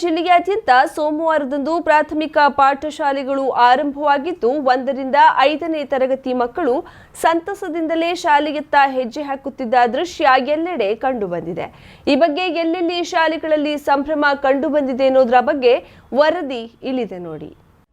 ಜಿಲ್ಲೆಯಾದ್ಯಂತ ಸೋಮವಾರದಂದು ಪ್ರಾಥಮಿಕ ಪಾಠಶಾಲೆಗಳು ಆರಂಭವಾಗಿದ್ದು, ಒಂದರಿಂದ ಐದನೇ ತರಗತಿ ಮಕ್ಕಳು ಸಂತಸದಿಂದಲೇ ಶಾಲೆಯತ್ತ ಹೆಜ್ಜೆ ಹಾಕುತ್ತಿದ್ದ ದೃಶ್ಯ ಎಲ್ಲೆಡೆ ಕಂಡುಬಂದಿದೆ. ಈ ಬಗ್ಗೆ ಎಲ್ಲೆಲ್ಲಿ ಶಾಲೆಗಳಲ್ಲಿ ಸಂಭ್ರಮ ಕಂಡುಬಂದಿದೆ ಅನ್ನೋದರ ಬಗ್ಗೆ ವರದಿ ಇಳಿದೆ ನೋಡಿ.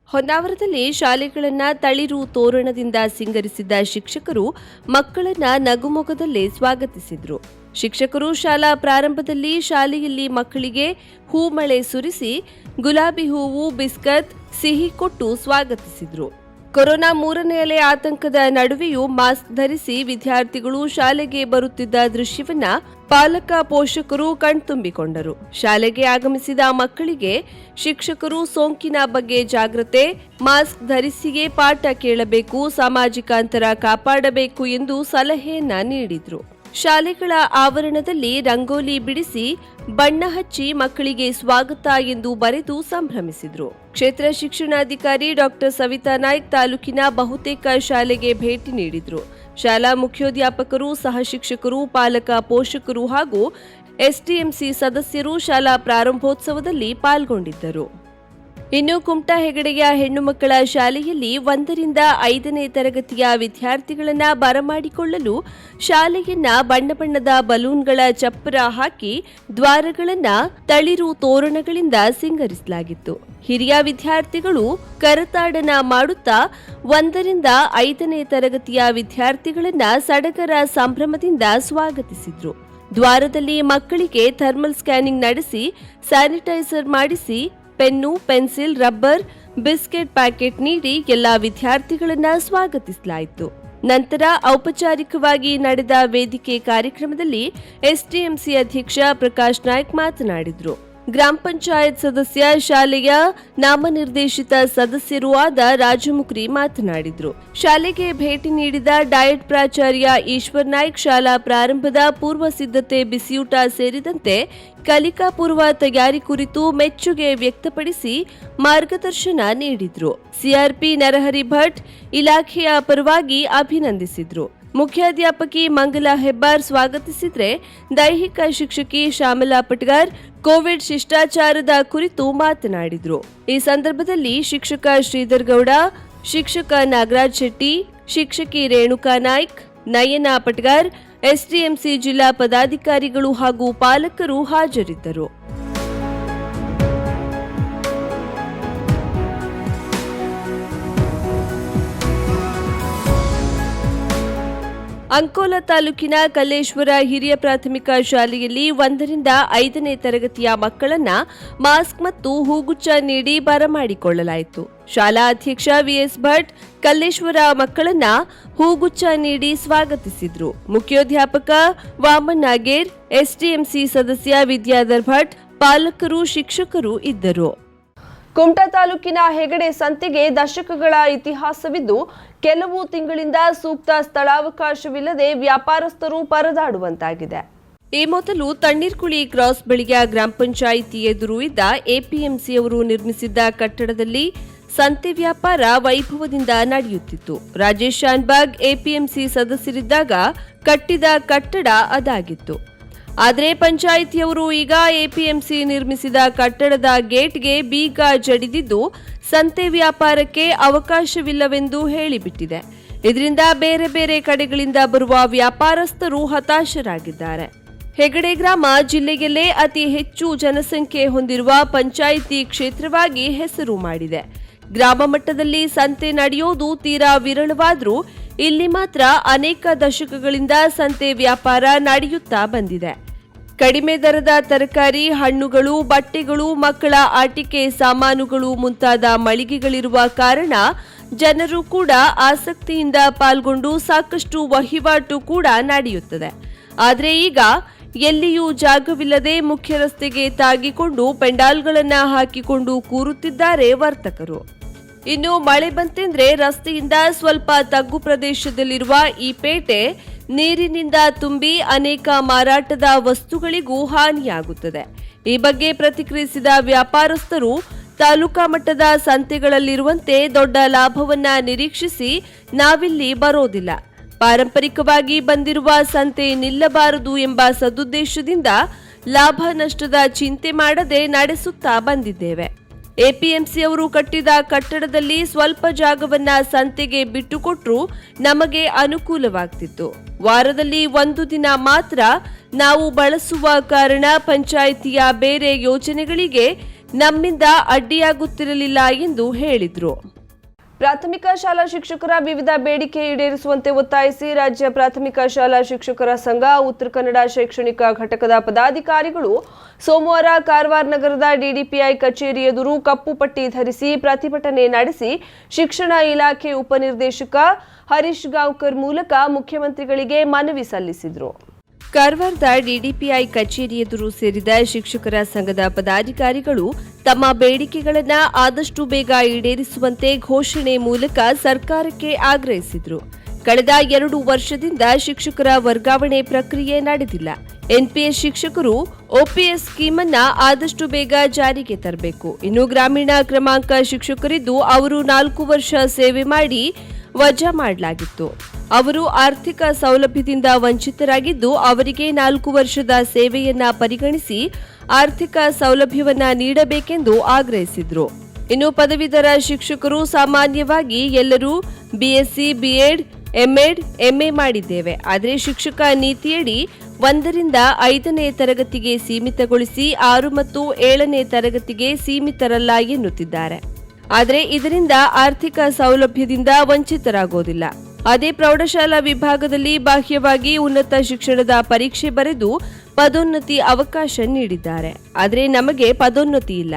ಹೊನ್ನಾವರದಲ್ಲಿ ಶಾಲೆಗಳನ್ನ ತಳಿರು ತೋರಣದಿಂದ ಸಿಂಗರಿಸಿದ್ದ ಶಿಕ್ಷಕರು ಮಕ್ಕಳನ್ನ ನಗುಮೊಗದಲ್ಲೇ ಸ್ವಾಗತಿಸಿದ್ರು. ಶಿಕ್ಷಕರು ಶಾಲಾ ಪ್ರಾರಂಭದಲ್ಲಿ ಶಾಲೆಯಲ್ಲಿ ಮಕ್ಕಳಿಗೆ ಹೂಮಳೆ ಸುರಿಸಿ, ಗುಲಾಬಿ ಹೂವು, ಬಿಸ್ಕತ್, ಸಿಹಿ ಕೊಟ್ಟು ಸ್ವಾಗತಿಸಿದರು. ಕೊರೋನಾ ಮೂರನೇ ಅಲೆ ಆತಂಕದ ನಡುವೆಯೂ ಮಾಸ್ಕ್ ಧರಿಸಿ ವಿದ್ಯಾರ್ಥಿಗಳು ಶಾಲೆಗೆ ಬರುತ್ತಿದ್ದ ದೃಶ್ಯವನ್ನ ಪಾಲಕ ಪೋಷಕರು ಕಣ್ತುಂಬಿಕೊಂಡರು. ಶಾಲೆಗೆ ಆಗಮಿಸಿದ ಮಕ್ಕಳಿಗೆ ಶಿಕ್ಷಕರು ಸೋಂಕಿನ ಬಗ್ಗೆ ಜಾಗ್ರತೆ, ಮಾಸ್ಕ್ ಧರಿಸಿಯೇ ಪಾಠ ಕೇಳಬೇಕು, ಸಾಮಾಜಿಕ ಅಂತರ ಕಾಪಾಡಬೇಕು ಎಂದು ಸಲಹೆಯನ್ನ ನೀಡಿದ್ರು. ಶಾಲೆಗಳ ಆವರಣದಲ್ಲಿ ರಂಗೋಲಿ ಬಿಡಿಸಿ ಬಣ್ಣ ಹಚ್ಚಿ ಮಕ್ಕಳಿಗೆ ಸ್ವಾಗತ ಎಂದು ಬರೆದು ಸಂಭ್ರಮಿಸಿದರು. ಕ್ಷೇತ್ರ ಶಿಕ್ಷಣಾಧಿಕಾರಿ ಡಾಕ್ಟರ್ ಸವಿತಾ ನಾಯ್ಕ್ ತಾಲೂಕಿನ ಬಹುತೇಕ ಶಾಲೆಗೆ ಭೇಟಿ ನೀಡಿದರು. ಶಾಲಾ ಮುಖ್ಯೋಧ್ಯಾಪಕರು ಸಹ ಶಿಕ್ಷಕರು, ಪಾಲಕ, ಪೋಷಕರು ಹಾಗೂ ಎಸ್ಟಿಎಂಸಿ ಸದಸ್ಯರು ಶಾಲಾ ಪ್ರಾರಂಭೋತ್ಸವದಲ್ಲಿ ಪಾಲ್ಗೊಂಡಿದ್ದರು. ಇನ್ನು ಕುಮಟಾ ಹೆಗಡೆಯ ಹೆಣ್ಣು ಮಕ್ಕಳ ಶಾಲೆಯಲ್ಲಿ ಒಂದರಿಂದ ಐದನೇ ತರಗತಿಯ ವಿದ್ಯಾರ್ಥಿಗಳನ್ನ ಬರಮಾಡಿಕೊಳ್ಳಲು ಶಾಲೆಯನ್ನ ಬಣ್ಣ ಬಣ್ಣದ ಬಲೂನ್ಗಳ ಚಪ್ಪರ ಹಾಕಿ ದ್ವಾರಗಳನ್ನ ತಳಿರು ತೋರಣಗಳಿಂದ ಸಿಂಗರಿಸಲಾಗಿತ್ತು. ಹಿರಿಯ ವಿದ್ಯಾರ್ಥಿಗಳು ಕರತಾಡನ ಮಾಡುತ್ತಾ ಒಂದರಿಂದ ಐದನೇ ತರಗತಿಯ ವಿದ್ಯಾರ್ಥಿಗಳನ್ನ ಸಡಗರ ಸಂಭ್ರಮದಿಂದ ಸ್ವಾಗತಿಸಿದ್ರು. ದ್ವಾರದಲ್ಲಿ ಮಕ್ಕಳಿಗೆ ಥರ್ಮಲ್ ಸ್ಕ್ಯಾನಿಂಗ್ ನಡೆಸಿ, ಸ್ಯಾನಿಟೈಸರ್ ಮಾಡಿಸಿ pen, pencil, rubber, biscuit packet ನೀಡಿ ಎಲ್ಲ ವಿದ್ಯಾರ್ಥಿಗಳನ್ನ ಸ್ವಾಗತಿಸಲಾಯಿತು. ನಂತರ ಔಪಚಾರಿಕವಾಗಿ ನಡೆದ ವೇದಿಕೆ ಕಾರ್ಯಕ್ರಮದಲ್ಲಿ ಎಸ್ಟಿಎಂಸಿ ಅಧ್ಯಕ್ಷ ಪ್ರಕಾಶ್ ನಾಯ್ಕ್ ಮಾತನಾಡಿದರು. ಗ್ರಾಮ ಪಂಚಾಯತ್ ಸದಸ್ಯ ಶಾಲೆಯ ನಾಮನಿರ್ದೇಶಿತ ಸದಸ್ಯರೂ ಆದ ರಾಜಮುಖ್ರಿ ಮಾತನಾಡಿದರು. ಶಾಲೆಗೆ ಭೇಟಿ ನೀಡಿದ ಡಯಟ್ ಪ್ರಾಚಾರ್ಯ ಈಶ್ವರ್ ನಾಯ್ಕ್ ಶಾಲಾ ಪ್ರಾರಂಭದ ಪೂರ್ವ ಸಿದ್ಧತೆ ಬಿಸಿಯೂಟ ಸೇರಿದಂತೆ ಕಲಿಕಾ ಪೂರ್ವ ತಯಾರಿ ಕುರಿತು ಮೆಚ್ಚುಗೆ ವ್ಯಕ್ತಪಡಿಸಿ ಮಾರ್ಗದರ್ಶನ ನೀಡಿದರು. ಸಿಆರ್ಪಿ ನರಹರಿ ಭಟ್ ಇಲಾಖೆಯ ಪರವಾಗಿ ಅಭಿನಂದಿಸಿದ್ರು. ಮುಖ್ಯಾಧ್ಯಾಪಕಿ ಮಂಗಲಾ ಹೆಬ್ಬಾರ್ ಸ್ವಾಗತಿಸಿದ್ರೆ ದೈಹಿಕ ಶಿಕ್ಷಕಿ ಶ್ಯಾಮಲಾ ಪಟ್ಗಾರ್ ಕೋವಿಡ್ ಶಿಷ್ಟಾಚಾರದ ಕುರಿತು ಮಾತನಾಡಿದರು. ಈ ಸಂದರ್ಭದಲ್ಲಿ ಶಿಕ್ಷಕ ಶ್ರೀಧರ್ ಗೌಡ, ಶಿಕ್ಷಕ ನಾಗರಾಜ್ ಶೆಟ್ಟಿ, ಶಿಕ್ಷಕಿ ರೇಣುಕಾ ನಾಯ್ಕ್, ನಯನ ಪಟ್ಗಾರ್, ಎಸ್ಡಿಎಂಸಿ ಜಿಲ್ಲಾ ಪದಾಧಿಕಾರಿಗಳು ಹಾಗೂ ಪಾಲಕರು ಹಾಜರಿದ್ದರು. ಅಂಕೋಲ ತಾಲೂಕಿನ ಕಲ್ಲೇಶ್ವರ ಹಿರಿಯ ಪ್ರಾಥಮಿಕ ಶಾಲೆಯಲ್ಲಿ ಒಂದರಿಂದ ಐದನೇ ತರಗತಿಯ ಮಕ್ಕಳನ್ನ ಮಾಸ್ಕ್ ಮತ್ತು ಹೂಗುಚ್ಚ ನೀಡಿ ಬರಮಾಡಿಕೊಳ್ಳಲಾಯಿತು ಶಾಲಾ ಅಧ್ಯಕ್ಷ ವಿಎಸ್ ಭಟ್ ಕಲ್ಲೇಶ್ವರ ಮಕ್ಕಳನ್ನ ಹೂಗುಚ್ಚ ನೀಡಿ ಸ್ವಾಗತಿಸಿದ್ರು. ಮುಖ್ಯೋಧ್ಯಾಪಕ ವಾಮನ್ ನಾಗೇರ್ ಎಸ್ಡಿಎಂಸಿ ಸದಸ್ಯ ವಿದ್ಯಾಧರ್ ಭಟ್, ಪಾಲಕರು, ಶಿಕ್ಷಕರು ಇದ್ದರು. ಕುಮಟಾ ತಾಲೂಕಿನ ಹೆಗಡೆ ಸಂತೆಗೆ ದಶಕಗಳ ಇತಿಹಾಸವಿದ್ದು, ಕೆಲವು ತಿಂಗಳಿಂದ ಸೂಕ್ತ ಸ್ಥಳಾವಕಾಶವಿಲ್ಲದೆ ವ್ಯಾಪಾರಸ್ಥರು ಪರದಾಡುವಂತಾಗಿದೆ. ಈ ಮೊದಲು ತಣ್ಣೀರ್ಕುಳಿ ಕ್ರಾಸ್ ಬಳಿಯ ಗ್ರಾಮ ಪಂಚಾಯಿತಿ ಎದುರು ಇದ್ದ ಎಪಿಎಂಸಿಯವರು ನಿರ್ಮಿಸಿದ್ದ ಕಟ್ಟಡದಲ್ಲಿ ಸಂತೆ ವ್ಯಾಪಾರ ವೈಭವದಿಂದ ನಡೆಯುತ್ತಿತ್ತು. ರಾಜೇಶ್ ಶಾನ್ಬಾಗ್ ಎಪಿಎಂಸಿ ಸದಸ್ಯರಿದ್ದಾಗ ಕಟ್ಟಿದ ಕಟ್ಟಡ ಅದಾಗಿತ್ತು. ಆದರೆ ಪಂಚಾಯಿತಿಯವರು ಈಗ ಎಪಿಎಂಸಿ ನಿರ್ಮಿಸಿದ ಕಟ್ಟಡದ ಗೇಟ್ಗೆ ಬೀಗ ಜಡಿದಿದ್ದು ಸಂತೆ ವ್ಯಾಪಾರಕ್ಕೆ ಅವಕಾಶವಿಲ್ಲವೆಂದು ಹೇಳಿಬಿಟ್ಟಿದೆ. ಇದರಿಂದ ಬೇರೆ ಬೇರೆ ಕಡೆಗಳಿಂದ ಬರುವ ವ್ಯಾಪಾರಸ್ಥರು ಹತಾಶರಾಗಿದ್ದಾರೆ. ಹೆಗಡೆ ಗ್ರಾಮ ಜಿಲ್ಲೆಯಲ್ಲೇ ಅತಿ ಹೆಚ್ಚು ಜನಸಂಖ್ಯೆ ಹೊಂದಿರುವ ಪಂಚಾಯಿತಿ ಕ್ಷೇತ್ರವಾಗಿ ಹೆಸರು ಮಾಡಿದೆ. ಗ್ರಾಮ ಮಟ್ಟದಲ್ಲಿ ಸಂತೆ ನಡೆಯೋದು ತೀರಾ ವಿರಳವಾದರೂ ಇಲ್ಲಿ ಮಾತ್ರ ಅನೇಕ ದಶಕಗಳಿಂದ ಸಂತೆ ವ್ಯಾಪಾರ ನಡೆಯುತ್ತಾ ಬಂದಿದೆ. ಕಡಿಮೆ ದರದ ತರಕಾರಿ, ಹಣ್ಣುಗಳು, ಬಟ್ಟೆಗಳು, ಮಕ್ಕಳ ಆಟಿಕೆ ಸಾಮಾನುಗಳು ಮುಂತಾದ ಮಳಿಗೆಗಳಿರುವ ಕಾರಣ ಜನರು ಕೂಡ ಆಸಕ್ತಿಯಿಂದ ಪಾಲ್ಗೊಂಡು ಸಾಕಷ್ಟು ವಹಿವಾಟು ಕೂಡ ನಡೆಯುತ್ತದೆ. ಆದರೆ ಈಗ ಎಲ್ಲಿಯೂ ಜಾಗವಿಲ್ಲದೆ ಮುಖ್ಯ ರಸ್ತೆಗೆ ತಾಗಿಕೊಂಡು ಪೆಂಡಾಲ್ಗಳನ್ನು ಹಾಕಿಕೊಂಡು ಕೂರುತ್ತಿದ್ದಾರೆ ವರ್ತಕರು. ಇನ್ನು ಮಳೆ ಬಂತೆಂದ್ರೆ ರಸ್ತೆಯಿಂದ ಸ್ವಲ್ಪ ತಗ್ಗು ಪ್ರದೇಶದಲ್ಲಿರುವ ಈ ಪೇಟೆ ನೀರಿನಿಂದ ತುಂಬಿ ಅನೇಕ ಮಾರಾಟದ ವಸ್ತುಗಳಿಗೂ ಹಾನಿಯಾಗುತ್ತದೆ. ಈ ಬಗ್ಗೆ ಪ್ರತಿಕ್ರಿಯಿಸಿದ ವ್ಯಾಪಾರಸ್ಥರು, ತಾಲೂಕಾ ಮಟ್ಟದ ಸಂತೆಗಳಲ್ಲಿರುವಂತೆ ದೊಡ್ಡ ಲಾಭವನ್ನ ನಿರೀಕ್ಷಿಸಿ ನಾವಿಲ್ಲಿ ಬರೋದಿಲ್ಲ. ಪಾರಂಪರಿಕವಾಗಿ ಬಂದಿರುವ ಸಂತೆ ನಿಲ್ಲಬಾರದು ಎಂಬ ಸದುದ್ದೇಶದಿಂದ ಲಾಭ ನಷ್ಟದ ಚಿಂತೆ ಮಾಡದೆ ನಡೆಸುತ್ತಾ ಬಂದಿದ್ದೇವೆ. ಎಪಿಎಂಸಿ ಅವರು ಕಟ್ಟಿದ ಕಟ್ಟಡದಲ್ಲಿ ಸ್ವಲ್ಪ ಜಾಗವನ್ನ ಸಂತೆಗೆ ಬಿಟ್ಟುಕೊಟ್ರು ನಮಗೆ ಅನುಕೂಲವಾಗ್ತಿತ್ತು. ವಾರದಲ್ಲಿ ಒಂದು ದಿನ ಮಾತ್ರ ನಾವು ಬಳಸುವ ಕಾರಣ ಪಂಚಾಯಿತಿಯ ಬೇರೆ ಯೋಜನೆಗಳಿಗೆ ನಮ್ಮಿಂದ ಅಡ್ಡಿಯಾಗುತ್ತಿರಲಿಲ್ಲ ಎಂದು ಹೇಳಿದ್ರು. ಪ್ರಾಥಮಿಕ ಶಾಲಾ ಶಿಕ್ಷಕರ ವಿವಿಧ ಬೇಡಿಕೆ ಈಡೇರಿಸುವಂತೆ ಒತ್ತಾಯಿಸಿ ರಾಜ್ಯ ಪ್ರಾಥಮಿಕ ಶಾಲಾ ಶಿಕ್ಷಕರ ಸಂಘ, ಉತ್ತರ ಕನ್ನಡ ಶೈಕ್ಷಣಿಕ ಘಟಕದ ಪದಾಧಿಕಾರಿಗಳು ಸೋಮವಾರ ಕಾರವಾರ ನಗರದ ಡಿಡಿಪಿಐ ಕಚೇರಿ ಎದುರು ಕಪ್ಪು ಪಟ್ಟಿ ಧರಿಸಿ ಪ್ರತಿಭಟನೆ ನಡೆಸಿ ಶಿಕ್ಷಣ ಇಲಾಖೆ ಉಪನಿರ್ದೇಶಕ ಹರೀಶ್ ಗಾಂವ್ಕರ್ ಮೂಲಕ ಮುಖ್ಯಮಂತ್ರಿಗಳಿಗೆ ಮನವಿ ಸಲ್ಲಿಸಿದರು. ಕಾರವಾರದ ಡಿಡಿಪಿಐ ಕಚೇರಿ ಎದುರು ಸೇರಿದ ಶಿಕ್ಷಕರ ಸಂಘದ ಪದಾಧಿಕಾರಿಗಳು ತಮ್ಮ ಬೇಡಿಕೆಗಳನ್ನು ಆದಷ್ಟು ಬೇಗ ಈಡೇರಿಸುವಂತೆ ಘೋಷಣೆ ಮೂಲಕ ಸರ್ಕಾರಕ್ಕೆ ಆಗ್ರಹಿಸಿದರು. ಕಳೆದ ಎರಡು ವರ್ಷದಿಂದ ಶಿಕ್ಷಕರ ವರ್ಗಾವಣೆ ಪ್ರಕ್ರಿಯೆ ನಡೆದಿಲ್ಲ. ಎನ್ಪಿಎಸ್ ಶಿಕ್ಷಕರು ಒಪಿಎಸ್ ಸ್ಕೀಮ್ ಅನ್ನ ಆದಷ್ಟು ಬೇಗ ಜಾರಿಗೆ ತರಬೇಕು. ಇನ್ನು ಗ್ರಾಮೀಣ ಕ್ರಮಾಂಕ ಶಿಕ್ಷಕರಿದ್ದು ಅವರು ನಾಲ್ಕು ವರ್ಷ ಸೇವೆ ಮಾಡಿ ವಜಾ ಮಾಡಲಾಗಿತ್ತು. ಅವರು ಆರ್ಥಿಕ ಸೌಲಭ್ಯದಿಂದ ವಂಚಿತರಾಗಿದ್ದು, ಅವರಿಗೆ ನಾಲ್ಕು ವರ್ಷದ ಸೇವೆಯನ್ನ ಪರಿಗಣಿಸಿ ಆರ್ಥಿಕ ಸೌಲಭ್ಯವನ್ನ ನೀಡಬೇಕೆಂದು ಆಗ್ರಹಿಸಿದ್ರು. ಇನ್ನು ಪದವೀಧರ ಶಿಕ್ಷಕರು ಸಾಮಾನ್ಯವಾಗಿ ಎಲ್ಲರೂ ಬಿಎಸ್ಸಿ ಬಿಎಡ್ ಎಂಎಡ್ ಎಂಎ ಮಾಡಿದ್ದೇವೆ. ಆದರೆ ಶಿಕ್ಷಕ ನೀತಿಯಡಿ ಒಂದರಿಂದ ಐದನೇ ತರಗತಿಗೆ ಸೀಮಿತಗೊಳಿಸಿ ಆರು ಮತ್ತು ಏಳನೇ ತರಗತಿಗೆ ಸೀಮಿತರಲ್ಲ ಎನ್ನುತ್ತಿದ್ದಾರೆ. ಆದರೆ ಇದರಿಂದ ಆರ್ಥಿಕ ಸೌಲಭ್ಯದಿಂದ ವಂಚಿತರಾಗೋದಿಲ್ಲ. ಅದೇ ಪ್ರೌಢಶಾಲಾ ವಿಭಾಗದಲ್ಲಿ ಬಾಹ್ಯವಾಗಿ ಉನ್ನತ ಶಿಕ್ಷಣದ ಪರೀಕ್ಷೆ ಬರೆದು ಪದೋನ್ನತಿ ಅವಕಾಶ ನೀಡಿದ್ದಾರೆ. ಆದರೆ ನಮಗೆ ಪದೋನ್ನತಿ ಇಲ್ಲ.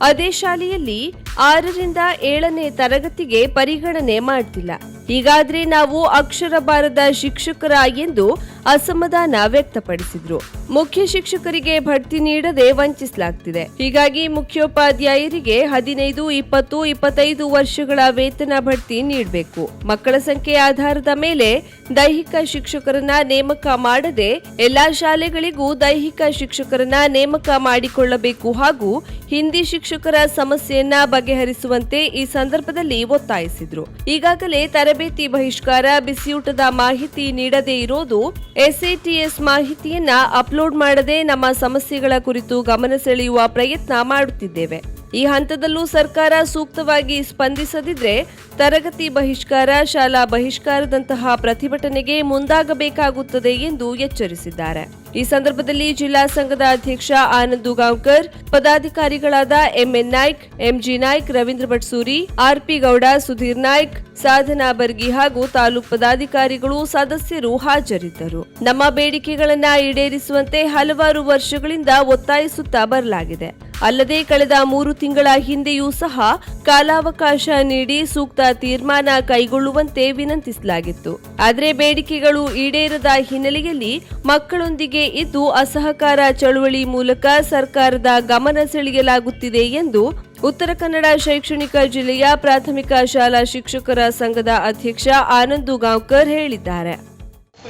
ಅದೇ ಶಾಲೆಯಲ್ಲಿ ಆರರಿಂದ ಏಳನೇ ತರಗತಿಗೆ ಪರಿಗಣನೆ ಮಾಡ್ತಿಲ್ಲ. ಹೀಗಾದ್ರೆ ನಾವು ಅಕ್ಷರ ಬಾರದ ಶಿಕ್ಷಕರ ಎಂದು ಅಸಮಾಧಾನ ವ್ಯಕ್ತಪಡಿಸಿದ್ರು. ಮುಖ್ಯ ಶಿಕ್ಷಕರಿಗೆ ಬಡ್ತಿ ನೀಡದೆ ವಂಚಿಸಲಾಗ್ತಿದೆ. ಹೀಗಾಗಿ ಮುಖ್ಯೋಪಾಧ್ಯಾಯರಿಗೆ ಹದಿನೈದು, ಇಪ್ಪತ್ತು, ಇಪ್ಪತ್ತೈದು ವರ್ಷಗಳ ವೇತನ ಬಡ್ತಿ ನೀಡಬೇಕು. ಮಕ್ಕಳ ಸಂಖ್ಯೆ ಆಧಾರದ ಮೇಲೆ ದೈಹಿಕ ಶಿಕ್ಷಕರನ್ನ ನೇಮಕ ಮಾಡದೆ ಎಲ್ಲಾ ಶಾಲೆಗಳಿಗೂ ದೈಹಿಕ ಶಿಕ್ಷಕರನ್ನ ನೇಮಕ ಮಾಡಿಕೊಳ್ಳಬೇಕು ಹಾಗೂ ಹಿಂದಿ ಶಿಕ್ಷಕರ ಸಮಸ್ಯೆಯನ್ನ ಬಗೆಹರಿಸುವಂತೆ ಈ ಸಂದರ್ಭದಲ್ಲಿ ಒತ್ತಾಯಿಸಿದ್ರು. ಈಗಾಗಲೇ ತರಬೇತಿ ಬಹಿಷ್ಕಾರ, ಬಿಸಿಯೂಟದ ಮಾಹಿತಿ ನೀಡದೇ ಇರೋದು ಎಸ್ಎಟಿಎಸ್ ಮಾಹಿತಿಯನ್ನ ಅಪ್ಲೋಡ್ ಮಾಡದೆ ನಮ್ಮ ಸಮಸ್ಯೆಗಳ ಕುರಿತು ಗಮನ ಸೆಳೆಯುವ ಪ್ರಯತ್ನ ಮಾಡುತ್ತಿದ್ದೇವೆ. ಈ ಹಂತದಲ್ಲೂ ಸರ್ಕಾರ ಸೂಕ್ತವಾಗಿ ಸ್ಪಂದಿಸದಿದ್ರೆ ತರಗತಿ ಬಹಿಷ್ಕಾರ, ಶಾಲಾ ಬಹಿಷ್ಕಾರದಂತಹ ಪ್ರತಿಭಟನೆಗೆ ಮುಂದಾಗಬೇಕಾಗುತ್ತದೆ ಎಂದು ಎಚ್ಚರಿಸಿದ್ದಾರೆ. ಈ ಸಂದರ್ಭದಲ್ಲಿ ಜಿಲ್ಲಾ ಸಂಘದ ಅಧ್ಯಕ್ಷ Anand Dugaonkar, ಪದಾಧಿಕಾರಿಗಳಾದ MN Naik, MG Naik, Ravindra Bhatsuri, RP Gowda, Sudhir Naik, Sadhana Bargi ಹಾಗೂ ತಾಲೂಕು ಪದಾಧಿಕಾರಿಗಳು ಸದಸ್ಯರು ಹಾಜರಿದ್ದರು. ನಮ್ಮ ಬೇಡಿಕೆಗಳನ್ನು ಈಡೇರಿಸುವಂತೆ ಹಲವಾರು ವರ್ಷಗಳಿಂದ ಒತ್ತಾಯಿಸುತ್ತಾ ಬರಲಾಗಿದೆ. ಅಲ್ಲದೆ ಕಳೆದ ಮೂರು ತಿಂಗಳ ಹಿಂದೆಯೂ ಸಹ ಕಾಲಾವಕಾಶ ನೀಡಿ ಸೂಕ್ತ ತೀರ್ಮಾನ ಕೈಗೊಳ್ಳುವಂತೆ ವಿನಂತಿಸಲಾಗಿತ್ತು. ಆದರೆ ಬೇಡಿಕೆಗಳು ಈಡೇರದ ಹಿನ್ನೆಲೆಯಲ್ಲಿ ಮಕ್ಕಳೊಂದಿಗೆ ಇದ್ದು ಅಸಹಕಾರ ಚಳುವಳಿ ಮೂಲಕ ಸರ್ಕಾರದ ಗಮನ ಸೆಳೆಯಲಾಗುತ್ತಿದೆ ಎಂದು ಉತ್ತರ ಕನ್ನಡ ಶೈಕ್ಷಣಿಕ ಜಿಲ್ಲೆಯ ಪ್ರಾಥಮಿಕ ಶಾಲಾ ಶಿಕ್ಷಕರ ಸಂಘದ ಅಧ್ಯಕ್ಷ ಆನಂದ್ ಗಾಂವ್ಕರ್ ಹೇಳಿದ್ದಾರೆ.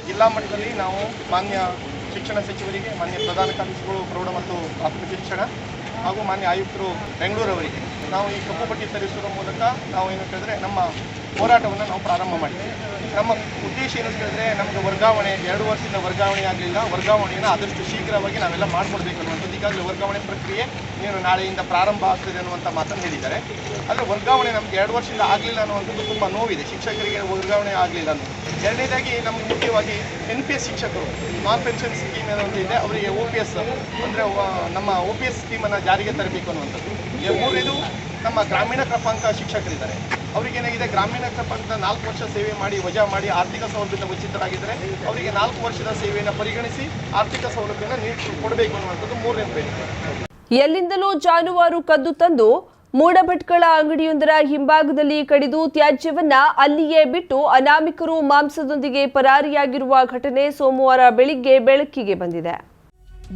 ಜಿಲ್ಲಾ ಮಟ್ಟದಲ್ಲಿ ನಾವು ಮಾನ್ಯ ಶಿಕ್ಷಣ ಸಚಿವರಿಗೆ, ಮಾನ್ಯ ಪ್ರಧಾನ ಕಾರ್ಯದರ್ಶಿಗಳು, ಪ್ರೌಢ ಮತ್ತು ಪ್ರಾಥಮಿಕ ಶಿಕ್ಷಣ ಹಾಗೂ ಮಾನ್ಯ ಆಯುಕ್ತರು ಬೆಂಗಳೂರವರಿಗೆ. ನಾವು ಈ ಕಪ್ಪು ಪಟ್ಟಿ ತರಿಸುವ ಮೂಲಕ ನಾವು ಏನು ಹೇಳಿದ್ರೆ ನಮ್ಮ ಹೋರಾಟವನ್ನು ನಾವು ಪ್ರಾರಂಭ ಮಾಡಿದ್ದೇವೆ ನಮ್ಮ ಉದ್ದೇಶ ಏನು ಕೇಳಿದ್ರೆ ನಮಗೆ ವರ್ಗಾವಣೆ, ಎರಡು ವರ್ಷದಿಂದ ವರ್ಗಾವಣೆ ಆಗಲಿಲ್ಲ. ವರ್ಗಾವಣೆಯನ್ನು ಆದಷ್ಟು ಶೀಘ್ರವಾಗಿ ನಾವೆಲ್ಲ ಮಾಡ್ಕೊಡ್ಬೇಕು ಅನ್ನುವಂಥದ್ದು. ಈಗಾಗಲೇ ವರ್ಗಾವಣೆ ಪ್ರಕ್ರಿಯೆ ಏನು ನಾಳೆಯಿಂದ ಪ್ರಾರಂಭ ಆಗ್ತದೆ ಅನ್ನುವಂಥ ಮಾತನ್ನು ಹೇಳಿದ್ದಾರೆ. ಆದರೆ ವರ್ಗಾವಣೆ ನಮ್ಗೆ ಎರಡು ವರ್ಷದಿಂದ ಆಗಲಿಲ್ಲ ಅನ್ನುವಂಥದ್ದು ತುಂಬ ನೋವಿದೆ. ಶಿಕ್ಷಕರಿಗೆ ವರ್ಗಾವಣೆ ಆಗಲಿಲ್ಲ ಅನ್ನೋದು ಎರಡನೇದಾಗಿ ನಮ್ಗೆ ಮುಖ್ಯವಾಗಿ ಎನ್ ಪಿ ಎಸ್ ಶಿಕ್ಷಕರು ನಾನ್ ಪೆನ್ಷನ್ ಸ್ಕೀಮ್ ಏನೋ ಇದೆ, ಅವರಿಗೆ ಒ ಪಿ ಎಸ್ ಅಂದರೆ ನಮ್ಮ ಓ ಪಿ ಎಸ್ ಸ್ಕೀಮನ್ನು ಜಾರಿಗೆ ತರಬೇಕು ಅನ್ನುವಂಥದ್ದು. ಈ ಮೂರನೇದು ನಮ್ಮ ಗ್ರಾಮೀಣ ಕ್ರಮಾಂಕ ಶಿಕ್ಷಕರಿದ್ದಾರೆ. ಅವರಿಗೆ ಏನಾಗಿದೆ? ಗ್ರಾಮೀಣ ಕ್ರಪಾಂಕ ನಾಲ್ಕು ವರ್ಷ ಸೇವೆ ಮಾಡಿ, ವಜಾ ಮಾಡಿ ಆರ್ಥಿಕ ಸೌಲಭ್ಯದಿಂದ ವಂಚಿತರಾಗಿದ್ದರೆ. ಅವರಿಗೆ ನಾಲ್ಕು ವರ್ಷದ ಸೇವೆಯನ್ನು ಪರಿಗಣಿಸಿ ಆರ್ಥಿಕ ಸೌಲಭ್ಯನ ನೀಡಿ ಕೊಡಬೇಕು ಅನ್ನುವಂಥದ್ದು ಮೂರನೇ ಬೇಡಿಕೆ. ಎಲ್ಲಿಂದಲೂ ಜಾನುವಾರು ಕದ್ದು ತಂದು ಮೂಡಭಟ್ಕಳ ಅಂಗಡಿಯೊಂದರ ಹಿಂಭಾಗದಲ್ಲಿ ಕಡಿದು ತ್ಯಾಜ್ಯವನ್ನ ಅಲ್ಲಿಯೇ ಬಿಟ್ಟು ಅನಾಮಿಕರು ಮಾಂಸದೊಂದಿಗೆ ಪರಾರಿಯಾಗಿರುವ ಘಟನೆ ಸೋಮವಾರ ಬೆಳಿಗ್ಗೆ ಬೆಳಕಿಗೆ ಬಂದಿದೆ.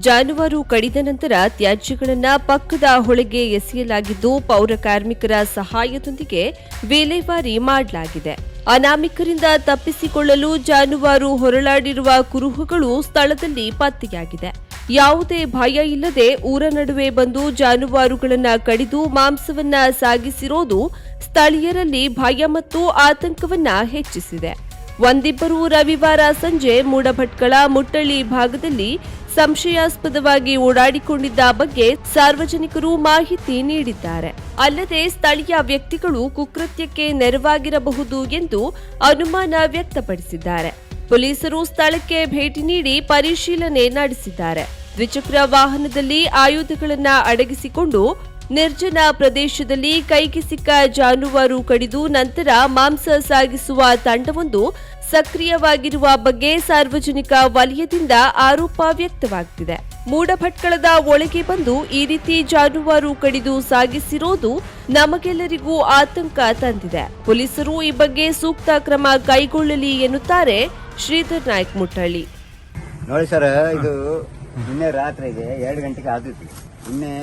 ಜಾನುವಾರು ಕಡಿದ ನಂತರ ತ್ಯಾಜ್ಯಗಳನ್ನು ಪಕ್ಕದ ಹೊಳೆಗೆ ಎಸೆಯಲಾಗಿದ್ದು ಪೌರ ಕಾರ್ಮಿಕರ ಸಹಾಯದೊಂದಿಗೆ ವಿಲೇವಾರಿ ಮಾಡಲಾಗಿದೆ. ಅನಾಮಿಕರಿಂದ ತಪ್ಪಿಸಿಕೊಳ್ಳಲು ಜಾನುವಾರು ಹೊರಳಾಡಿರುವ ಕುರುಹುಗಳು ಸ್ಥಳದಲ್ಲಿ ಪತ್ತೆಯಾಗಿದೆ. ಯಾವುದೇ ಭಯ ಇಲ್ಲದೆ ಊರ ನಡುವೆ ಬಂದು ಜಾನುವಾರುಗಳನ್ನು ಕಡಿದು ಮಾಂಸವನ್ನ ಸಾಗಿಸಿರೋದು ಸ್ಥಳೀಯರಲ್ಲಿ ಭಯ ಮತ್ತು ಆತಂಕವನ್ನ ಹೆಚ್ಚಿಸಿದೆ. ಒಂದಿಬ್ಬರು ರವಿವಾರ ಸಂಜೆ ಮೂಡಭಟ್ಕಳ ಮುಟ್ಟಳ್ಳಿ ಭಾಗದಲ್ಲಿ ಸಂಶಯಾಸ್ಪದವಾಗಿ ಓಡಾಡಿಕೊಂಡಿದ್ದ ಬಗ್ಗೆ ಸಾರ್ವಜನಿಕರು ಮಾಹಿತಿ ನೀಡಿದ್ದಾರೆ. ಅಲ್ಲದೆ ಸ್ಥಳೀಯ ವ್ಯಕ್ತಿಗಳು ಕುಕೃತ್ಯಕ್ಕೆ ನೆರವಾಗಿರಬಹುದು ಎಂದು ಅನುಮಾನ ವ್ಯಕ್ತಪಡಿಸಿದ್ದಾರೆ. ಪೊಲೀಸರು ಸ್ಥಳಕ್ಕೆ ಭೇಟಿ ನೀಡಿ ಪರಿಶೀಲನೆ ನಡೆಸಿದ್ದಾರೆ. ದ್ವಿಚಕ್ರ ವಾಹನದಲ್ಲಿ ಆಯುಧಗಳನ್ನು ಅಡಗಿಸಿಕೊಂಡು ನಿರ್ಜನ ಪ್ರದೇಶದಲ್ಲಿ ಕೈಗೆ ಸಿಕ್ಕ ಜಾನುವಾರು ಕಡಿದು ನಂತರ ಮಾಂಸ ಸಾಗಿಸುವ ತಂಡವೊಂದು ಸಕ್ರಿಯವಾಗಿರುವ ಬಗ್ಗೆ ಸಾರ್ವಜನಿಕ ವಲಯದಿಂದ ಆರೋಪ ವ್ಯಕ್ತವಾಗ್ತಿದೆ. ಮೂಡಭಟ್ಕಳದ ಒಳಗೆ ಬಂದು ಈ ರೀತಿ ಜಾನುವಾರು ಕಡಿದು ಸಾಗಿಸಿರೋದು ನಮಗೆಲ್ಲರಿಗೂ ಆತಂಕ ತಂದಿದೆ. ಪೊಲೀಸರು ಈ ಬಗ್ಗೆ ಸೂಕ್ತ ಕ್ರಮ ಕೈಗೊಳ್ಳಲಿ ಎನ್ನುತ್ತಾರೆ ಶ್ರೀಧರ್ ನಾಯ್ಕ್ ಮುಟ್ಟಳ್ಳಿ. ನೋಡಿ ಸರ್ ಇದು ನಿನ್ನೆ ರಾತ್ರಿಗೆ ಎರಡು ಗಂಟೆಗೆ ಆದಿತ್ತು ನಿನ್ನೆ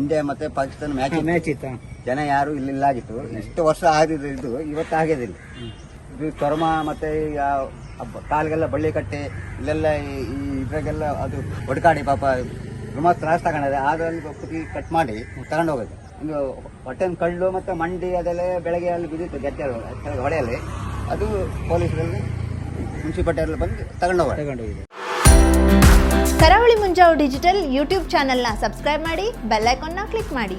ಇಂಡಿಯಾ ಮತ್ತೆ ಪಾಕಿಸ್ತಾನ ಮ್ಯಾಚ್ ಮ್ಯಾಚ್ ಇತ್ತಾ? ಜನ ಯಾರು ಇಲ್ಲಿಲ್ಲ ಆಗಿತ್ತು. ಇಷ್ಟು ವರ್ಷ ಆಗಿದ್ದು ಇದು? ಇವತ್ತು ಆಗೋದಿಲ್ಲ ಇದು ಚರ್ಮ ಮತ್ತೆ ಕಾಲಿಗೆಲ್ಲ ಬಳ್ಳಿ ಕಟ್ಟೆ ಇಲ್ಲೆಲ್ಲ ಈ- ಈ ಇದ್ರಾಗೆಲ್ಲ ಅದು ಒಡ್ಕಾಡಿ ಪಾಪ ಸುಮಾರು ತ್ರಾಸ ತಗೊಂಡಿದೆ ಅದ್ರಲ್ಲಿ ಕುಟಿ ಕಟ್ ಮಾಡಿ ತಗೊಂಡು ಹೋಗೋದು. ಇದು ಹೊಟ್ಟೆನ ಕಳ್ಳು ಮತ್ತೆ ಮಂಡಿ ಅದೆಲ್ಲ ಬೆಳಗ್ಗೆ ಅಲ್ಲಿ ಬಿದ್ದಿತ್ತು ಗೆದ್ದೆ ಹೊಡೆಯಲ್ಲಿ. ಅದು ಪೊಲೀಸರಲ್ಲಿ ಮುನ್ಸಿಪಾಲ್ಟಿ ಬಂದು ತಗೊಂಡು ಹೋಗೋದು. ತಗೊಂಡೋಗಿದೆ ಕರಾವಳಿ ಮುಂಜಾವು ಡಿಜಿಟಲ್ ಯೂಟ್ಯೂಬ್ ಚಾನೆಲ್ನ ಸಬ್ಸ್ಕ್ರೈಬ್ ಮಾಡಿ ಬೆಲ್ ಐಕಾನ್ನ ಕ್ಲಿಕ್ ಮಾಡಿ.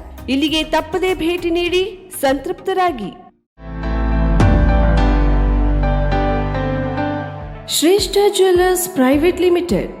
ಇಲ್ಲಿಗೆ ತಪ್ಪದೇ ಭೇಟಿ ನೀಡಿ ಸಂತೃಪ್ತರಾಗಿ. Shreshta jewellers private limited.